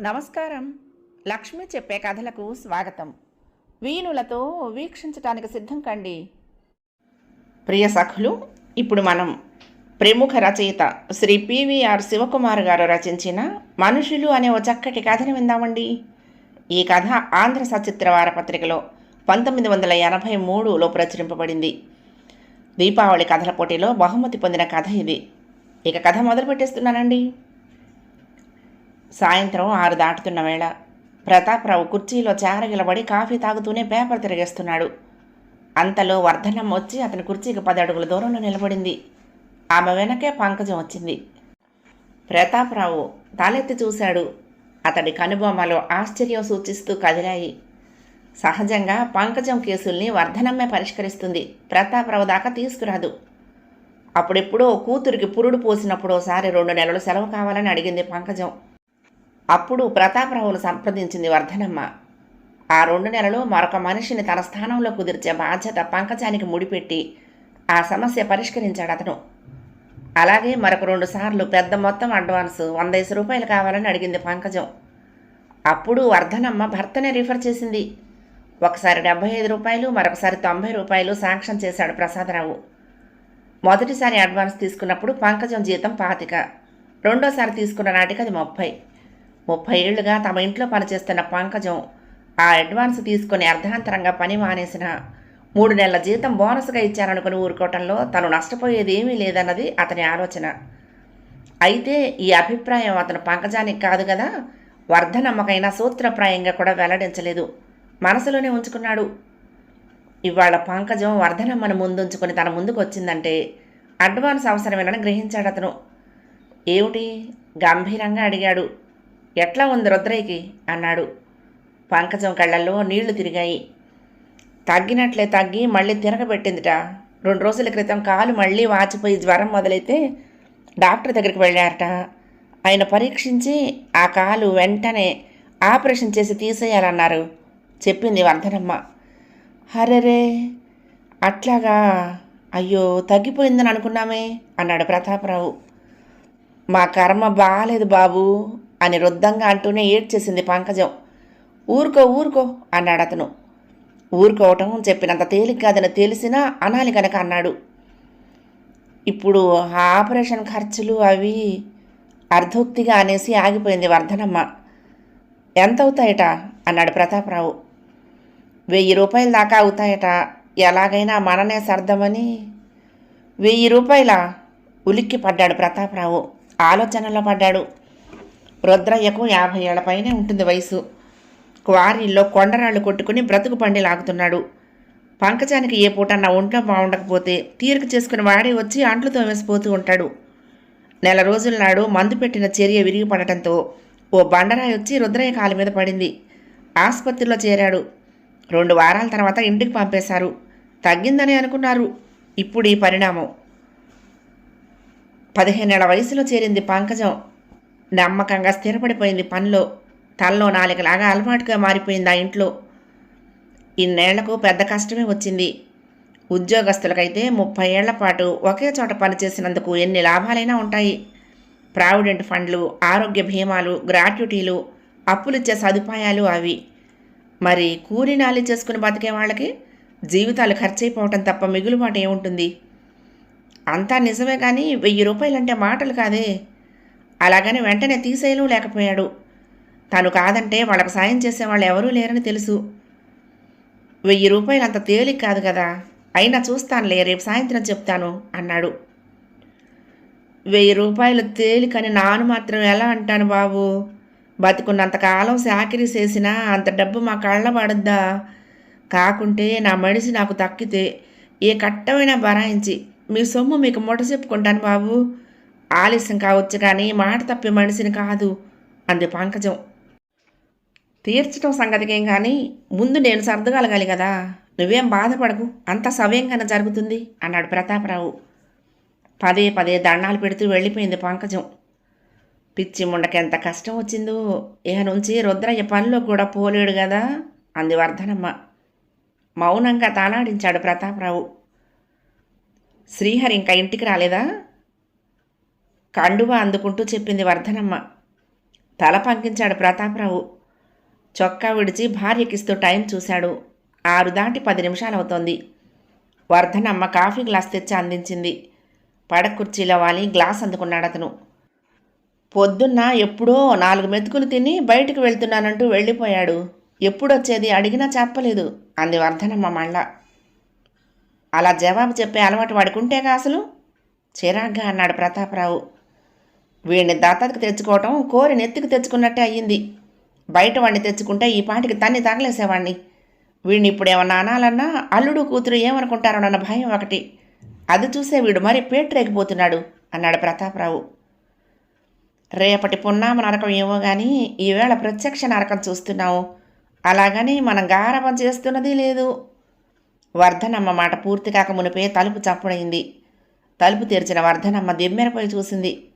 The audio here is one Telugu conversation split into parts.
నమస్కారం. లక్ష్మి చెప్పే కథలకు స్వాగతం. వీణులతో వీక్షించటానికి సిద్ధం కండి. ప్రియ సఖులు ఇప్పుడు మనం ప్రముఖ రచయిత శ్రీ పివిఆర్ శివకుమార్ గారు రచించిన మనుషులు అనే ఓ చక్కటి కథను విందామండి. ఈ కథ ఆంధ్ర సచిత్ర వారపత్రికలో పంతొమ్మిది వందల ఎనభై మూడులో ప్రచురింపబడింది. దీపావళి కథల పోటీలో బహుమతి పొందిన కథ ఇది. ఇక కథ మొదలు పెట్టేస్తున్నానండి సాయంత్రం ఆరు దాటుతున్న వేళ ప్రతాపరావు కుర్చీలో చారగిలబడి కాఫీ తాగుతూనే పేపర్ తిరిగేస్తున్నాడు. అంతలో వర్ధనం వచ్చి అతని కుర్చీకి పది అడుగుల దూరంలో నిలబడింది. ఆమె వెనకే పంకజం వచ్చింది. ప్రతాపరావు తలెత్తి చూశాడు. అతడి కనుబొమ్మలో ఆశ్చర్యం సూచిస్తూ కదిలాయి. సహజంగా పంకజం కేసుల్ని వర్ధనమ్మే పరిష్కరిస్తుంది. ప్రతాపరావు దాకా తీసుకురాదు. అప్పుడెప్పుడో కూతురికి పురుడు పోసినప్పుడు ఒకసారి రెండు నెలలు సెలవు కావాలని అడిగింది పంకజం. అప్పుడు ప్రతాపరావును సంప్రదించింది వర్ధనమ్మ. ఆ రెండు నెలలు మరొక మనిషిని తన స్థానంలో కుదిర్చే బాధ్యత పంకజానికి ముడిపెట్టి ఆ సమస్య పరిష్కరించాడు అతను. అలాగే మరొక రెండు సార్లు పెద్ద మొత్తం అడ్వాన్స్ వందేసి రూపాయలు కావాలని అడిగింది పంకజం. అప్పుడు వర్ధనమ్మ భర్తనే రిఫర్ చేసింది. ఒకసారి డెబ్బై ఐదు రూపాయలు మరొకసారి తొంభై రూపాయలు శాంక్షన్ చేశాడు ప్రసాదరావు. మొదటిసారి అడ్వాన్స్ తీసుకున్నప్పుడు పంకజం జీతం పాతిక రెండోసారి తీసుకున్న నాటికి అది ముప్పై. ముప్పై ఏళ్ళుగా తమ ఇంట్లో పనిచేస్తున్న పంకజం ఆ అడ్వాన్స్ తీసుకుని అర్ధాంతరంగా పని మానేసిన. మూడు నెలల జీతం బోనస్గా ఇచ్చారనుకుని ఊరుకోవటంలో తను నష్టపోయేది ఏమీ లేదన్నది అతని ఆలోచన. అయితే ఈ అభిప్రాయం అతను పంకజానికి కాదు కదా? వర్ధనమ్మకైనా సూత్రప్రాయంగా కూడా వెల్లడించలేదు. మనసులోనే ఉంచుకున్నాడు. ఇవాళ పంకజం వర్ధనమ్మను ముందుంచుకొని తన ముందుకు వచ్చిందంటే అడ్వాన్స్ అవసరమేనని గ్రహించాడు అతను ఏమిటి? గంభీరంగా అడిగాడు. ఎట్లా ఉంది రుద్రయ్యకి? అన్నాడు. పంకజం కళ్ళల్లో నీళ్ళు తిరిగాయి. తగ్గినట్లే తగ్గి మళ్ళీ తిరగబెట్టిందిట. రెండు రోజుల క్రితం కాలు మళ్ళీ వాచిపోయి జ్వరం మొదలైతే డాక్టర్ దగ్గరికి వెళ్ళారట. ఆయన పరీక్షించి ఆ కాలు వెంటనే ఆపరేషన్ చేసి తీసేయాలన్నారు. చెప్పింది వర్ధనమ్మ హరరే అట్లాగా? అయ్యో తగ్గిపోయిందని అనుకున్నామే అన్నాడు ప్రతాపరావు. మా కర్మ బాలేదు బాబు అని రుద్దంగా అంటూనే ఏడ్చేసింది పంకజం. ఊరుకో ఊరుకో అన్నాడు అతను. ఊరుకోవటం చెప్పినంత తేలిక కాదని తెలిసినా అనాలి కనుక అన్నాడు. ఇప్పుడు ఆ ఆపరేషన్ ఖర్చులు అవి అర్ధోక్తిగా అనేసి ఆగిపోయింది వర్ధనమ్మ. ఎంత అవుతాయట అన్నాడు ప్రతాపరావు. వెయ్యి రూపాయల దాకా అవుతాయట. ఎలాగైనా మననే సర్దమని. వెయ్యి రూపాయల? ఉలిక్కి పడ్డాడు ప్రతాపరావు. ఆలోచనలో పడ్డాడు. రుద్రయ్యకు యాభై ఏళ్ళ పైనే ఉంటుంది వయసు. క్వారీల్లో కొండరాళ్ళు కొట్టుకుని బ్రతుకు పండి లాగుతున్నాడు. పంకజానికి ఏ పూట నా ఒంట్లో బాగుండకపోతే తీరిక చేసుకుని వాడే వచ్చి అంట్లు తోమేసిపోతూ ఉంటాడు. నెల రోజుల నాడు మందు పెట్టిన చర్య విరిగిపడటంతో ఓ బండరాయి వచ్చి రుద్రయ్య కాలు మీద పడింది. ఆసుపత్రిలో చేరాడు. రెండు వారాల తర్వాత ఇంటికి పంపేశారు. తగ్గిందని అనుకున్నారు. ఇప్పుడు ఈ పరిణామం. పదిహేనేళ్ళ వయసులో చేరింది పంకజం. నమ్మకంగా స్థిరపడిపోయింది పనిలో. తలలో నాలుగలాగా అలవాటుగా మారిపోయింది ఆ ఇంట్లో. ఇన్నేళ్ళకు పెద్ద కష్టమే వచ్చింది. ఉద్యోగస్తులకైతే ముప్పై ఏళ్ళ పాటు ఒకే చోట పనిచేసినందుకు ఎన్ని లాభాలైనా ఉంటాయి. ప్రావిడెంట్ ఫండ్లు ఆరోగ్య బీమాలు గ్రాట్యుటీలు అప్పులిచ్చే సదుపాయాలు అవి. మరి కూలి నాలి చేసుకుని బతికే వాళ్ళకి జీవితాలు ఖర్చయిపోవటం తప్ప మిగులుబాటు ఏముంటుంది? అంతా నిజమే కానీ వెయ్యి రూపాయలంటే మాటలు కాదే. అలాగని వెంటనే తీసేయలు లేకపోయాడు. తను కాదంటే వాళ్ళకు సాయం చేసేవాళ్ళు ఎవరూ లేరని తెలుసు. వెయ్యి రూపాయలు అంత తేలిక కాదు కదా. అయినా చూస్తానులే రేపు సాయంత్రం చెప్తాను అన్నాడు. వెయ్యి రూపాయలు తేలికని నాను మాత్రం ఎలా అంటాను బాబు? బతుకున్నంతకాలం చాకిరీ చేసినా అంత డబ్బు మా కళ్ళ పడద్దా కాకుంటే నా మనిషి నాకు తక్కితే ఏ కట్టమైనా బరాయించి మీ సొమ్ము మీకు ముఠ చెప్పుకుంటాను బాబు. ఆలస్యం కావచ్చు కానీ మాట తప్పే మనిషిని కాదు అంది పంకజం. తీర్చడం సంగతికేం కానీ ముందు నేను సర్దగలగాలి కదా నువ్వేం బాధపడకు అంత సవ్యంగానే జరుగుతుంది అన్నాడు ప్రతాపరావు. పదే పదే దండాలు పెడుతూ వెళ్ళిపోయింది పంకజం. పిచ్చి ముండకెంత ఎంత కష్టం వచ్చిందో ఇహ నుంచి రుద్రయ్య పనిలో కూడా పోలేడు కదా అంది వర్ధనమ్మ. మౌనంగా తానాడించాడు ప్రతాపరావు. శ్రీహరి ఇంకా ఇంటికి రాలేదా? కండువా అందుకుంటూ చెప్పింది వర్ధనమ్మ. తల పంకించాడు ప్రతాపరావు. చొక్కా విడిచి భార్యకిస్తూ టైం చూశాడు. ఆరు దాటి పది నిమిషాలవుతోంది. వర్ధనమ్మ కాఫీ గ్లాస్ తెచ్చి అందించింది. పడకుర్చీలో వాలి గ్లాస్ అందుకున్నాడు అతను. పొద్దున్న ఎప్పుడో నాలుగు మెతుకులు తిని బయటికి వెళ్తున్నానంటూ వెళ్ళిపోయాడు. ఎప్పుడొచ్చేది అడిగినా చెప్పలేదు అంది వర్ధనమ్మ మళ్ళా. అలా జవాబు చెప్పే అలవాటు వాడుకుంటేగా అసలు? చిరాగ్గా అన్నాడు ప్రతాపరావు. వీడిని దత్తతకు తెచ్చుకోవటం కోరి నెత్తికి తెచ్చుకున్నట్టే అయ్యింది. బయట వాడిని తెచ్చుకుంటే ఈ పాటికి తన్ని తగలేసేవాడిని వీడిని ఇప్పుడు ఏమన్నా అనాలన్నా అల్లుడు కూతురు ఏమనుకుంటారోనన్న భయం ఒకటి. అది చూసే వీడు మరి పేటరేగిపోతున్నాడు అన్నాడు ప్రతాపరావు. రేపటి పున్నామ నరకం ఏమో కానీ ఈవేళ ప్రత్యక్ష నరకం చూస్తున్నాము అలాగని మనం గారవం చేస్తున్నది లేదు. వర్ధనమ్మ మాట పూర్తి కాక మునిపే తలుపు చప్పుడైంది తలుపు తెరిచిన వర్ధనమ్మ దిమ్మెరపోయి చూసింది.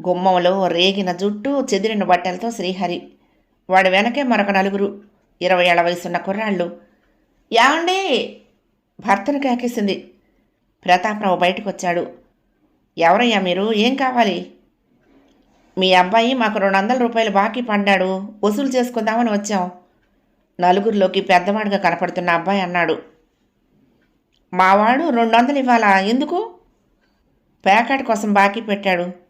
గుమ్మంలో రేగిన జుట్టు చెదిరిన బట్టలతో శ్రీహరి. వాడి వెనకే మరొక నలుగురు. ఇరవై ఏళ్ళ వయసున్న కుర్రాళ్ళు. యావండి భర్తను కాకేసింది. ప్రతాపరావు బయటకు వచ్చాడు ఎవరయ్యా మీరు? ఏం కావాలి? మీ అబ్బాయి మాకు రెండు వందల రూపాయలు బాకీ పడ్డాడు. వసూలు చేసుకుందామని వచ్చాం. నలుగురిలోకి పెద్దవాడిగా కనపడుతున్న అబ్బాయి అన్నాడు. మావాడు రెండు వందలు ఇవ్వాలా? ఎందుకు? ప్యాకెట్ కోసం బాకీ పెట్టాడు.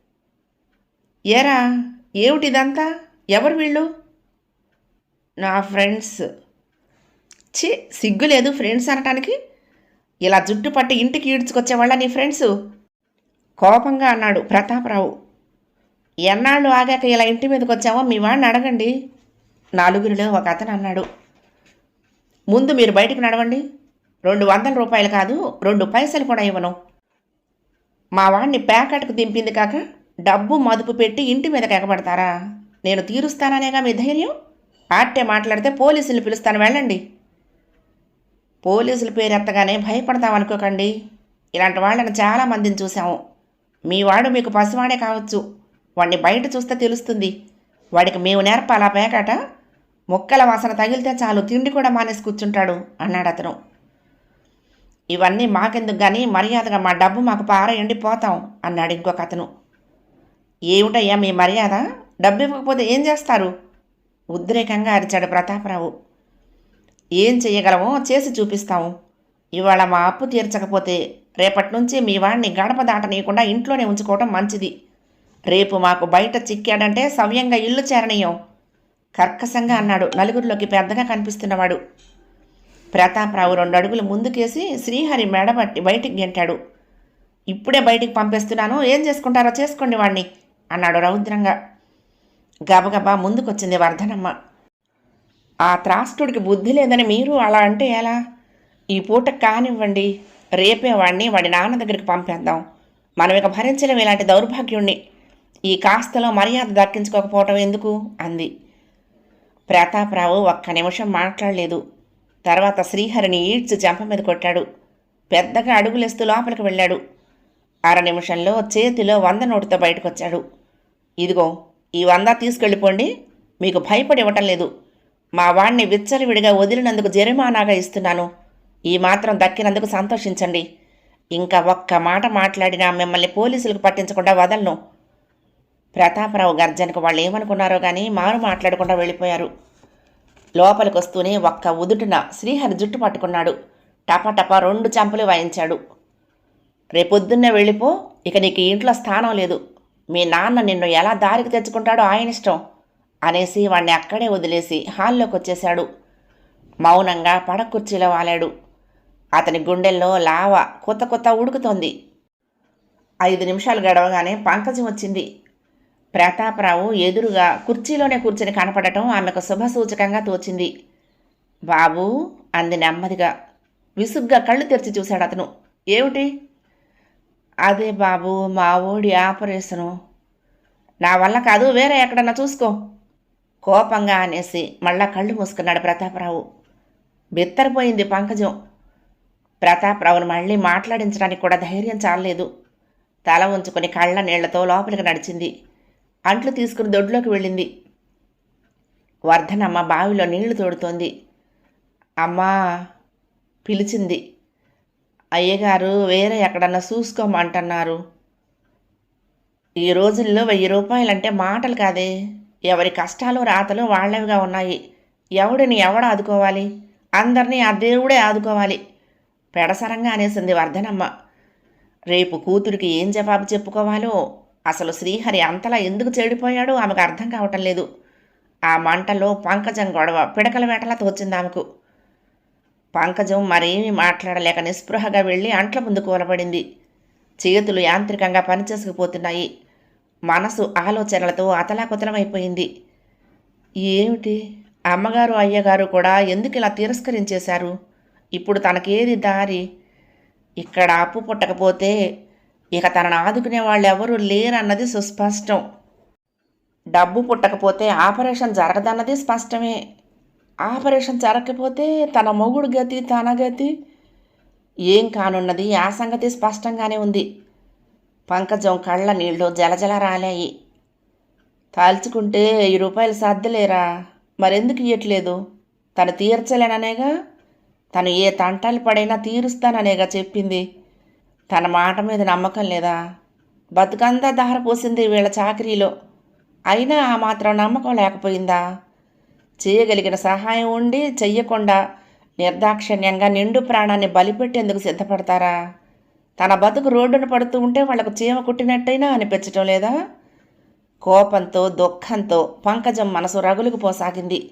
ఏరా? ఏమిటి ఇదంతా ఎవరు వీళ్ళు? నా ఫ్రెండ్స్. ఛీ సిగ్గు లేదు ఫ్రెండ్స్ అనటానికి. ఇలా జుట్టు పట్టి ఇంటికి ఈడ్చుకొచ్చేవాళ్ళ నీ ఫ్రెండ్స్? కోపంగా అన్నాడు ప్రతాపరావు. ఎన్నాళ్ళు ఆగాక ఇలా ఇంటి మీదకి వచ్చావో మీ వాడిని అడగండి. నలుగురిలో ఒక అతను అన్నాడు. ముందు మీరు బయటికి నడవండి. రెండు వందల రూపాయలు కాదు రెండు పైసలు కూడా ఇవ్వను. మా వాడిని ప్యాకెట్కు దింపింది కాక డబ్బు మదుపు పెట్టి ఇంటి మీద ఎగబడతారా నేను తీరుస్తాననేగా మీ ధైర్యం? ఆట్టే మాట్లాడితే పోలీసులు పిలుస్తాను వెళ్ళండి. పోలీసుల పేరు ఎత్తగానే భయపడతాం అనుకోకండి ఇలాంటి వాళ్ళని చాలా మందిని చూసాము మీ వాడు మీకు పసివాడే కావచ్చు. వాడిని బయట చూస్తే తెలుస్తుంది. వాడికి మేము నేర్పాలా పేకాట? మొక్కల వాసన తగిలితే చాలు తిండి కూడా మానేసి కూర్చుంటాడు అన్నాడు అతను. ఇవన్నీ మాకెందుకు కానీ మర్యాదగా మా డబ్బు మాకు పారేయండి పోతాం అన్నాడు ఇంకొక అతను. ఏమిటయ్యా మీ మర్యాద? డబ్బు ఇవ్వకపోతే ఏం చేస్తారు? ఉద్రేకంగా అరిచాడు ప్రతాపరావు. ఏం చేయగలమో చేసి చూపిస్తాము. ఇవాళ మా అప్పు తీర్చకపోతే రేపటి నుంచి మీ వాడిని గడప దాటనీయకుండా ఇంట్లోనే ఉంచుకోవటం మంచిది. రేపు మాకు బయట చిక్కాడంటే సవ్యంగా ఇల్లు చేరనీయం. కర్కశంగా అన్నాడు నలుగురిలోకి పెద్దగా కనిపిస్తున్నవాడు. ప్రతాపరావు రెండు అడుగులు ముందుకేసి శ్రీహరి మెడబట్టి బయటికి గెంటాడు. ఇప్పుడే బయటికి పంపేస్తున్నాను. ఏం చేసుకుంటారో చేసుకోండి వాడిని అన్నాడు రౌద్రంగా. గబగబా ముందుకొచ్చింది వర్ధనమ్మ. ఆ త్రాష్టుడికి బుద్ధి లేదని మీరు అలా అంటే ఎలా? ఈ పూట కానివ్వండి రేపే వాడిని వాడి నాన్న దగ్గరికి పంపేద్దాం. మనం ఇక భరించలేం ఇలాంటి దౌర్భాగ్యుణ్ణి. ఈ కాస్తలో మర్యాద దక్కించుకోకపోవటం ఎందుకు? అంది. ప్రతాపరావు ఒక్క నిమిషం మాట్లాడలేదు. తర్వాత శ్రీహరిని ఈడ్చి చెంప మీద కొట్టాడు. పెద్దగా అడుగులేస్తూ లోపలికి వెళ్ళాడు. అర నిమిషంలో చేతిలో వంద నోటుతో బయటకొచ్చాడు. ఇదిగో ఈ వంద తీసుకెళ్ళిపోండి. మీకు భయపడి ఇవ్వటం లేదు. మా వాణ్ణి విచ్చలవిడిగా వదిలినందుకు జరిమానాగా ఇస్తున్నాను. ఈ మాత్రం దక్కినందుకు సంతోషించండి. ఇంకా ఒక్క మాట మాట్లాడినా మిమ్మల్ని పోలీసులకు పట్టించకుండా వదలను. ప్రతాపరావు గర్జనకు వాళ్ళు ఏమనుకున్నారో కానీ మారు మాట్లాడకుండా వెళ్ళిపోయారు. లోపలికి వస్తూనే ఒక్క ఉదుటున శ్రీహరి జుట్టు పట్టుకున్నాడు. టపటప రెండు చంపలు వాయించాడు. రేపొద్దున్నే వెళ్ళిపో ఇక నీకు ఇంట్లో స్థానం లేదు. మీ నాన్న నిన్ను ఎలా దారికి తెచ్చుకుంటాడో ఆయన ఇష్టం అనేసి వాణ్ణి అక్కడే వదిలేసి హాల్లోకి వచ్చేశాడు. మౌనంగా పడకుర్చీలో వాలాడు. అతని గుండెల్లో లావ కొత్త కొత్త ఉడుకుతోంది. ఐదు నిమిషాలు గడవగానే పంకజం వచ్చింది. ప్రతాపరావు ఎదురుగా కుర్చీలోనే కూర్చొని కనపడటం ఆమెకు శుభసూచకంగా తోచింది. బాబూ అంది నెమ్మదిగా. విసుగ్గా కళ్ళు తెరిచి చూశాడు అతను. ఏమిటి? అదే బాబు మా ఓడి ఆపరేషను. నా వల్ల కాదు వేరే ఎక్కడన్నా చూసుకో. కోపంగా అనేసి మళ్ళా కళ్ళు మూసుకున్నాడు ప్రతాపరావు. బిత్తరిపోయింది పంకజం. ప్రతాపరావును మళ్ళీ మాట్లాడించడానికి కూడా ధైర్యం చాలలేదు. తల ఉంచుకొని కళ్ళ నీళ్ళతో లోపలికి నడిచింది. అంట్లు తీసుకుని దొడ్లోకి వెళ్ళింది. వర్ధనమ్మ బావిలో నీళ్ళు తోడుతోంది. అమ్మా పిలిచింది. అయ్యగారు వేరే ఎక్కడన్నా చూసుకోమంటున్నారు. ఈ రోజుల్లో వెయ్యి రూపాయలంటే మాటలు కాదే. ఎవరి కష్టాలు రాతలు వాళ్ళవిగా ఉన్నాయి. ఎవడిని ఎవడ ఆదుకోవాలి? అందరినీ ఆ దేవుడే ఆదుకోవాలి. పెడసరంగా అనేసింది వర్ధనమ్మ. రేపు కూతురికి ఏం జవాబు చెప్పుకోవాలో? అసలు శ్రీహరి అంతలా ఎందుకు చెడిపోయాడో ఆమెకు అర్థం కావటం లేదు. ఆ మంటలో పంకజం గొడవ పిడకల వేటలా తోచింది ఆమెకు. పంకజం మరేమీ మాట్లాడలేక నిస్పృహగా వెళ్ళి అంట్ల ముందు కూలబడింది చేతులు యాంత్రికంగా పనిచేసుకుపోతున్నాయి. మనసు ఆలోచనలతో అతలాకుతలమైపోయింది. ఏమిటి? అమ్మగారు అయ్యగారు కూడా ఎందుకు ఇలా తిరస్కరించేశారు? ఇప్పుడు తనకేది దారి? ఇక్కడ అప్పు పుట్టకపోతే ఇక తనను ఆదుకునే వాళ్ళు ఎవరూ లేరన్నది సుస్పష్టం. డబ్బు పుట్టకపోతే ఆపరేషన్ జరగదన్నది స్పష్టమే. ఆపరేషన్ జరగకపోతే తన మొగుడు గతి తన గతి ఏం కానున్నది? ఆ సంగతి స్పష్టంగానే ఉంది. పంకజం కళ్ళ నీళ్ళు జలజల రాలాయి. తాల్చుకుంటే వెయ్యి రూపాయలు సర్దలేరా? మరెందుకు ఇయ్యట్లేదు? తను తీర్చలేననేగా? తను ఏ తంటాలు పడైనా తీరుస్తాననేగా చెప్పింది. తన మాట మీద నమ్మకం లేదా? బతుకంతా దారపోసింది వీళ్ళ చాకరీలో. అయినా ఆ మాత్రం నమ్మకం లేకపోయిందా? చేయగలిగిన సహాయం ఉండి చెయ్యకుండా నిర్దాక్షిణ్యంగా నిండు ప్రాణాన్ని బలిపెట్టేందుకు సిద్ధపడతారా? తన బతుకు రోడ్డున పడుతూ ఉంటే వాళ్ళకు చీమ కుట్టినట్టయినా అనిపించటం లేదా? కోపంతో దుఃఖంతో పంకజం మనసు రగులుకు పోసాగింది.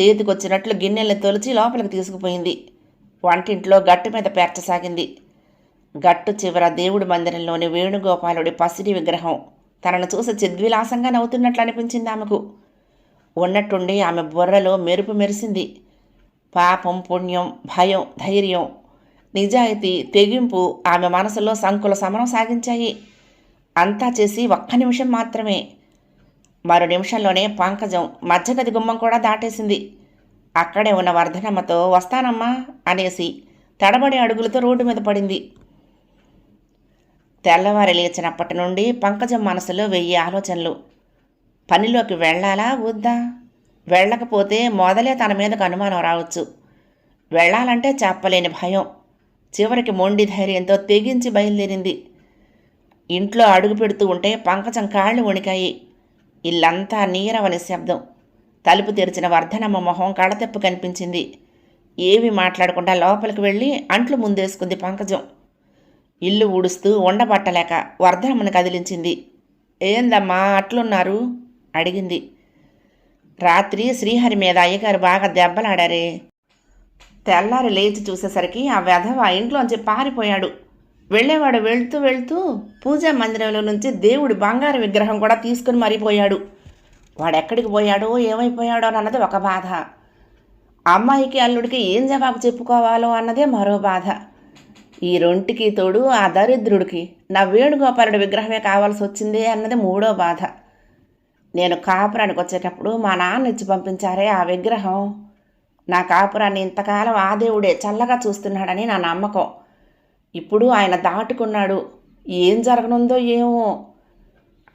చేతికొచ్చినట్లు గిన్నెల్ని తొలిచి లోపలికి తీసుకుపోయింది. వంటింట్లో గట్టు మీద పేర్చసాగింది. గట్టు చివర దేవుడి మందిరంలోని వేణుగోపాలుడి పసిడి విగ్రహం. తనను చూసి చిద్విలాసంగా నవ్వుతున్నట్లు అనిపించింది ఆమెకు. ఉన్నట్టుండి ఆమె బుర్రలో మెరుపు మెరిసింది. పాపం పుణ్యం భయం ధైర్యం నిజాయితీ తెగింపు ఆమె మనసులో సంకుల సమరం సాగించాయి. అంతా చేసి ఒక్క నిమిషం మాత్రమే. మరో నిమిషంలోనే పంకజం మధ్యగది గుమ్మం కూడా దాటేసింది. అక్కడే ఉన్న వర్ధనమ్మతో వస్తానమ్మా అనేసి తడబడి అడుగులతో రోడ్డు మీద పడింది. తెల్లవారి లేచినప్పటి నుండి పంకజం మనసులో వెయ్యి ఆలోచనలు. పనిలోకి వెళ్ళాలా? వద్దా? వెళ్ళకపోతే మొదలే తన మీదకు అనుమానం రావచ్చు. వెళ్ళాలంటే చెప్పలేని భయం. చివరికి మొండి ధైర్యంతో తెగించి బయలుదేరింది. ఇంట్లో అడుగు పెడుతూ ఉంటే పంకజం కాళ్ళు వణికాయి. ఇల్లంతా నీరవని శబ్దం. తలుపు తెరిచిన వర్ధనమ్మ మొహం కడతెప్పు కనిపించింది. ఏవి మాట్లాడకుండా లోపలికి వెళ్ళి అంట్లు ముందేసుకుంది పంకజం. ఇల్లు ఊడుస్తూ ఉండబట్టలేక వర్ధనమ్మను కదిలించింది. ఏందమ్మా అట్లున్నారు? అడిగింది. రాత్రి శ్రీహరి మీద అయ్యగారు బాగా దెబ్బలాడారే. తెల్లారి లేచి చూసేసరికి ఆ వెధవ ఇంట్లోంచి పారిపోయాడు. వెళ్ళేవాడు వెళ్తూ వెళ్తూ పూజా మందిరంలో నుంచి దేవుడి బంగారు విగ్రహం కూడా తీసుకుని మరిపోయాడు. వాడెక్కడికి పోయాడో ఏమైపోయాడో అన్నది ఒక బాధ. అమ్మాయికి అల్లుడికి ఏం జవాబు చెప్పుకోవాలో అన్నదే మరో బాధ. ఈ రొంటికి తోడు ఆ దరిద్రుడికి నా వేణుగోపాలుడి విగ్రహమే కావాల్సి వచ్చిందే అన్నది మూడో బాధ. నేను కాపురానికి వచ్చేటప్పుడు మా నాన్న ఇచ్చి పంపించారే ఆ విగ్రహం. నా కాపురాన్ని ఇంతకాలం ఆ దేవుడే చల్లగా చూస్తున్నాడని నా నమ్మకం. ఇప్పుడు ఆయన దాటుకున్నాడు. ఏం జరగనుందో ఏమో.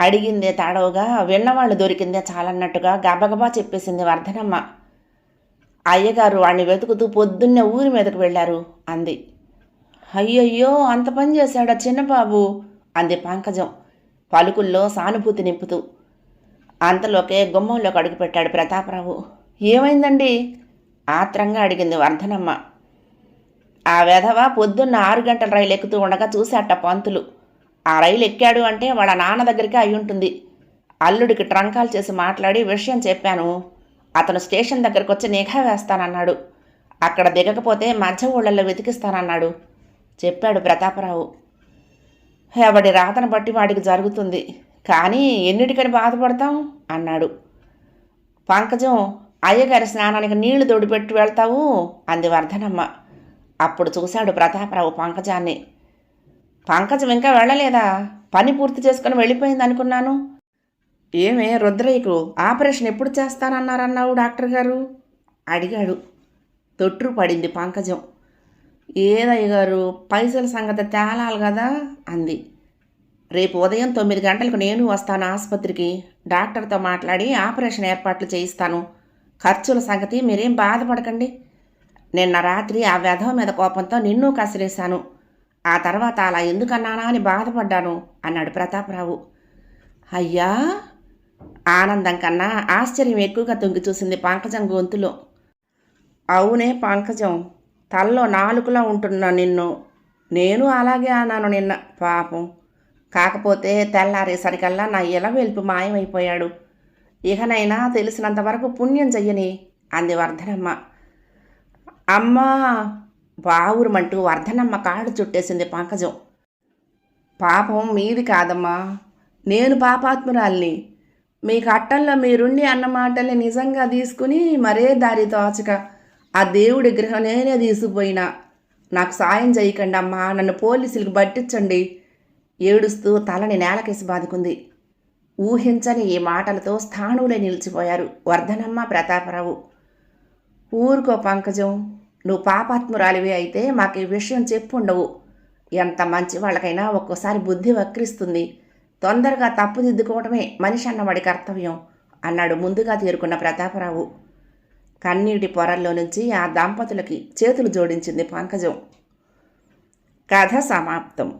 అడిగిందే తాడవుగా విన్నవాళ్ళు దొరికిందే చాలన్నట్టుగా గబగబా చెప్పేసింది వర్ధనమ్మ. అయ్యగారు వాణ్ణి వెతుకుతూ పొద్దున్నే ఊరి మీదకు వెళ్ళారు అంది. అయ్యయ్యో అంత పని చేశాడా చిన్నబాబు? అంది పంకజం పలుకుల్లో సానుభూతి నింపుతూ. అంతలోకే గుమ్మంలోకి అడుగుపెట్టాడు ప్రతాపరావు. ఏమైందండి? ఆత్రంగా అడిగింది వర్ధనమ్మ. ఆ వెధవ పొద్దున్న ఆరు గంటల రైలు ఎక్కుతూ ఉండగా చూశాట పంతులు. ఆ రైలు ఎక్కాడు అంటే వాళ్ళ నాన్న దగ్గరికి అయి ఉంటుంది. అల్లుడికి ట్రంకాలు చేసి మాట్లాడి విషయం చెప్పాను. అతను స్టేషన్ దగ్గరకు వచ్చి నిఘా వేస్తానన్నాడు. అక్కడ దిగకపోతే మధ్య ఊళ్ళల్లో వెతికిస్తానన్నాడు. చెప్పాడు ప్రతాపరావు. ఎవడి రాతను బట్టి వాడికి జరుగుతుంది. కానీ ఎన్నిటికని బాధపడతాం? అన్నాడు. పంకజం అయ్యగారి స్నానానికి నీళ్ళు దొడిపెట్టి వెళ్తావు? అంది వర్ధనమ్మ. అప్పుడు చూశాడు ప్రతాపరావు పంకజాన్ని. పంకజం ఇంకా వెళ్ళలేదా? పని పూర్తి చేసుకుని వెళ్ళిపోయింది అనుకున్నాను. ఏమే రుద్రయ్యకు ఆపరేషన్ ఎప్పుడు చేస్తానన్నారన్నావు డాక్టర్ గారు? అడిగాడు. తొట్టు పడింది పంకజం. ఏదయ్య గారు పైసల సంగతి తేలాలి కదా? అంది. రేపు ఉదయం తొమ్మిది గంటలకు నేను వస్తాను ఆసుపత్రికి. డాక్టర్తో మాట్లాడి ఆపరేషన్ ఏర్పాట్లు చేయిస్తాను. ఖర్చుల సంగతి మీరేం బాధపడకండి. నిన్న రాత్రి ఆ వ్యధం మీద కోపంతో నిన్ను కసిరేశాను. ఆ తర్వాత అలా ఎందుకన్నానా అని బాధపడ్డాను అన్నాడు ప్రతాపరావు. అయ్యా! ఆనందం కన్నా ఆశ్చర్యం ఎక్కువగా తొంగి చూసింది పంకజం గొంతులో. అవునే పంకజం తల్లో నాలుకలా ఉంటున్నా నిన్ను. నేను అలాగే అన్నాను నిన్న. పాపం. కాకపోతే తెల్లారేసరికల్లా నా వెలుపు మాయమైపోయాడు. ఇకనైనా తెలిసినంతవరకు పుణ్యం చెయ్యని అంది వర్ధనమ్మ. అమ్మా! బావురమంటూ వర్ధనమ్మ కాళ్ళు చుట్టేసింది పంకజం. పాపం మీది కాదమ్మా! నేను పాపాత్మురాల్ని. మీ కట్టంలో మీరుండి అన్న మాటల్ని నిజంగా తీసుకుని మరే దారి తోచక ఆ దేవుడి గ్రహం నేనే తీసుకుపోయినా. నాకు సాయం చేయకండి అమ్మా నన్ను పోలీసులకు పట్టించండి. ఏడుస్తూ తలని నేలకేసి బాదుకుంది. ఊహించని ఈ మాటలతో స్థాణువులే నిలిచిపోయారు వర్ధనమ్మ ప్రతాపరావు. ఊరుకో పంకజం నువ్వు పాపాత్మురాలివి అయితే మాకు ఈ విషయం చెప్పుండవు. ఎంత మంచి వాళ్ళకైనా ఒక్కోసారి బుద్ధి వక్రిస్తుంది. తొందరగా తప్పుదిద్దుకోవటమే మనిషి అన్నవాడి కర్తవ్యం అన్నాడు ముందుగా తీరుకున్న ప్రతాపరావు. కన్నీటి పొరల్లో నుంచి ఆ దంపతులకి చేతులు జోడించింది పంకజం. కథ సమాప్తం.